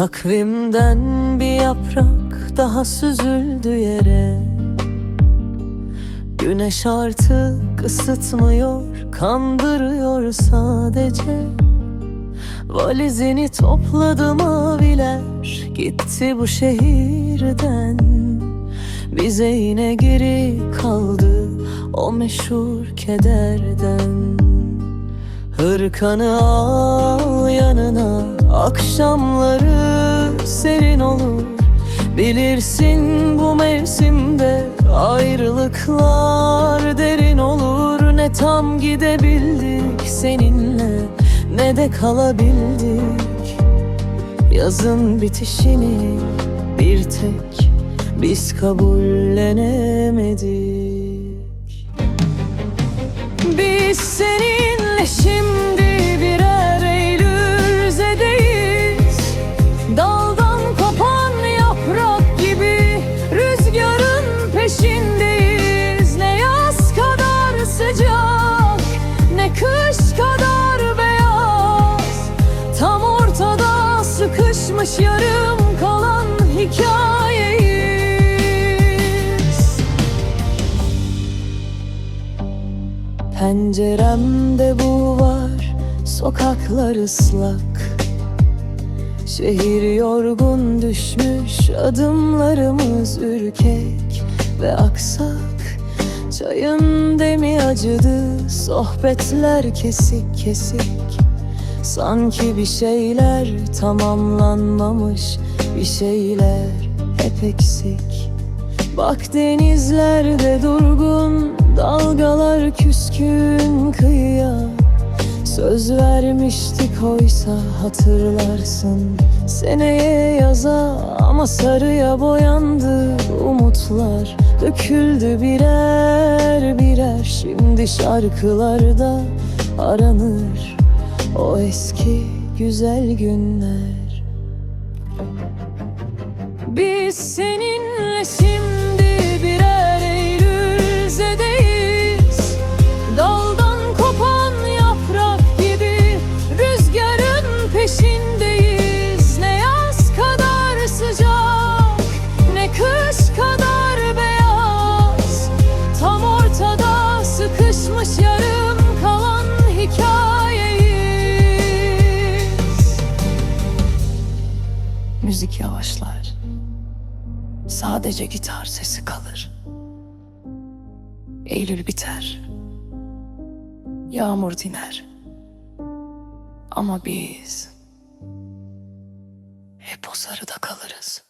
Takvimden bir yaprak daha süzüldü yere. Güneş artık ısıtmıyor, kandırıyor sadece. Valizini topladı maviler, gitti bu şehirden. Bize yine geri kaldı o meşhur kederden Hırkanı al yanına Akşamları serin olur. Bilirsin bu mevsimde Ayrılıklar derin olur. Ne tam gidebildik seninle Ne de kalabildik. Yazın bitişini bir tek Biz kabullenemedik. Biz seninle sıkışmış yarım kalan hikayeyiz. Penceremde bu var Sokaklar ıslak. Şehir yorgun düşmüş Adımlarımız ürkek ve aksak. Çayın demi acıdı Sohbetler kesik kesik Sanki bir şeyler tamamlanmamış Bir şeyler hep eksik. Bak denizlerde durgun Dalgalar küskün kıyıya. Söz vermiştik oysa hatırlarsın. Seneye yaza ama sarıya boyandı umutlar. Döküldü birer birer Şimdi şarkılarda aranır O eski güzel günler. Biz seninle Müzik yavaşlar. Sadece gitar sesi kalır. Eylül biter. Yağmur diner. Ama biz hep o sarıda kalırız.